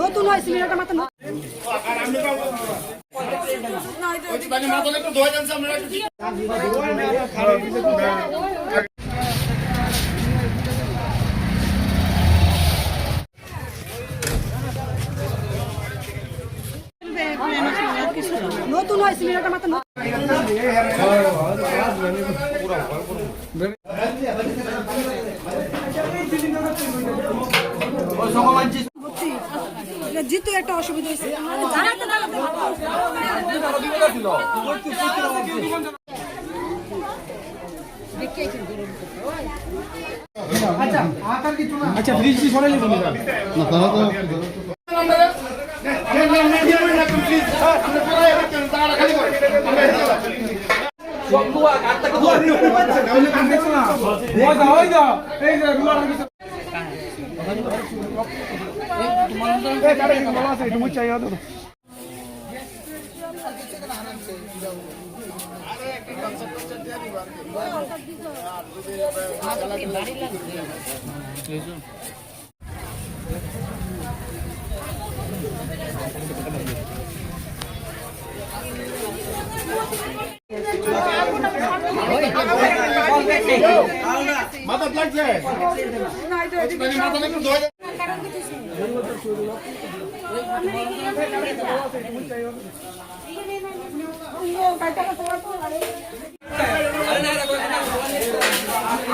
নতুন হয় সিলিন্ডারটা মাত্র নতুন। নতুন হয় সিলিন্ডারটা মাত্র জিততে একটা অসুবিধা হয়েছে। আচ্ছা ব্রিজটি সরাই যাবে ওই যা ওই যা এই যে রুলার কিছু এই কারে কি বলা আছে একটু মুচ্ছাই দাও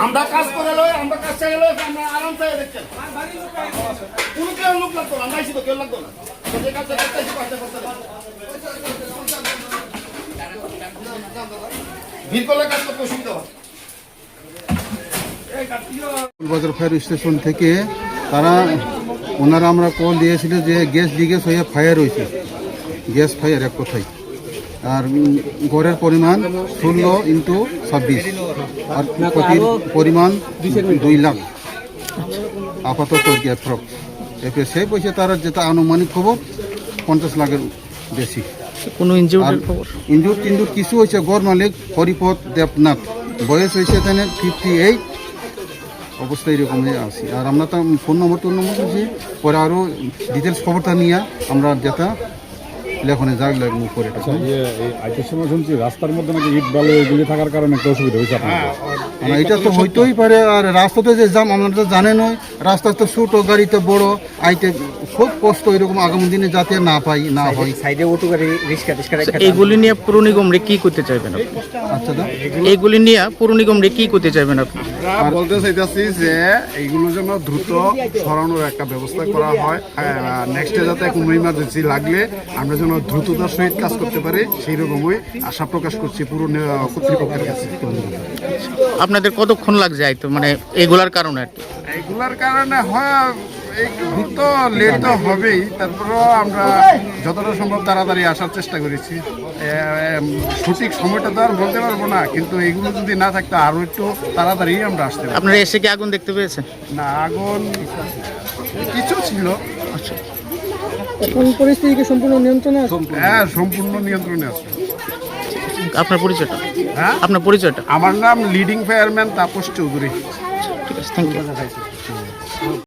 আমরা কাজ করে লই, আমরা কাজ চাই লই, আমরা আরাম চাই দেখছেন কোন কেউ লোক লাগতো আমরা তো, কেউ লাগতো না। ভিড় করলে কাজ করতে অসুবিধা হয়। বাজার ফায়ার স্টেশন থেকে তারা ওনারা আমরা কল দিয়েছিল যে গ্যাস লিকেজ হয়ে ফায়ার হয়েছে। গ্যাস ফায়ার এক কথায়। আর গড়ের পরিমাণ ষোলো ইন্টু ছাব্বিশ। আর ক্ষতির পরিমাণ দুই লাখ। আপাতত অ্যাপ্রক্স এরপরে সেই পয়সা তারা যেটা আনুমানিক খবর পঞ্চাশ লাখের বেশি। কোনো খবর? ইন্দুর কিছু হয়েছে গড় মালিক হরিপদ দেবনাথ। বয়স হয়েছে তাহলে ফিফটি এইট অবস্থা এরকমই আছি। আর আমরা তো ফোন নম্বর টোন নম্বর দিয়েছি পরে আরও ডিটেলস খবরটা নিয়ে আমরা যেটা লেখনে যাক লাগবো করে এটা। ইয়ে আইটের সময় শুনছি রাস্তার মধ্যে নাকি ইট বালু এগুলি থাকার কারণে একটা অসুবিধা হয়েছে আপনার এটা তো হইতেই পারে আর রাস্তাতে যে জাম আমরা তো জানেনই রাস্তা তো ছোটো গাড়িতে বড় আইতে খুব কষ্ট এরকম আগামী দিনে যাতে না পাই না হয়। সাইডে অটো গাড়ি রিক্সা টিক্সা আচ্ছা, এইগুলি নিয়ে পুর নিগমরে কি করতে চাইবেন আপনি? আচ্ছা দা এইগুলি নিয়ে পুর নিগমরে কি করতে চাইবেন আপনি? আমরা বলতে চাইতেছি যে এইগুলো যেন দ্রুত সরানোর একটা ব্যবস্থা করা হয়। নেক্সটে যাতে কোনো ইমার্জেন্সি লাগলে আমরা যেন দ্রুততার সহিত কাজ করতে পারি সেই রকমই আশা প্রকাশ করছি পুরো কর্তৃপক্ষের কাছে। আপনাদের কতক্ষণ লাগছে মানে এগুলার কারণে আর কি। এইগুলার কারণে হয় একটু তো লেট তো হবেই। তারপরেও আমরা যতটা সম্ভব তাড়াতাড়ি আসার চেষ্টা করেছি। সঠিক সময়টা তো আর বলতে পারব না কিন্তু এগুলো যদি না থাকতো আরও একটু তাড়াতাড়ি আমরা আসতে পারি আপনারা এসে কি আগুন দেখতে পেয়েছেন? না আগুন কিছু ছিল। কোন পরিস্থিতি কি সম্পূর্ণ নিয়ন্ত্রণে আছে? হ্যাঁ সম্পূর্ণ নিয়ন্ত্রণে আছে। আপনার পরিচয়টা? হ্যাঁ? আপনার পরিচয়টা? আমার নাম লিডিং ফায়ারম্যান তাপস চৌধুরী। ঠিক আছে থ্যাংক ইউ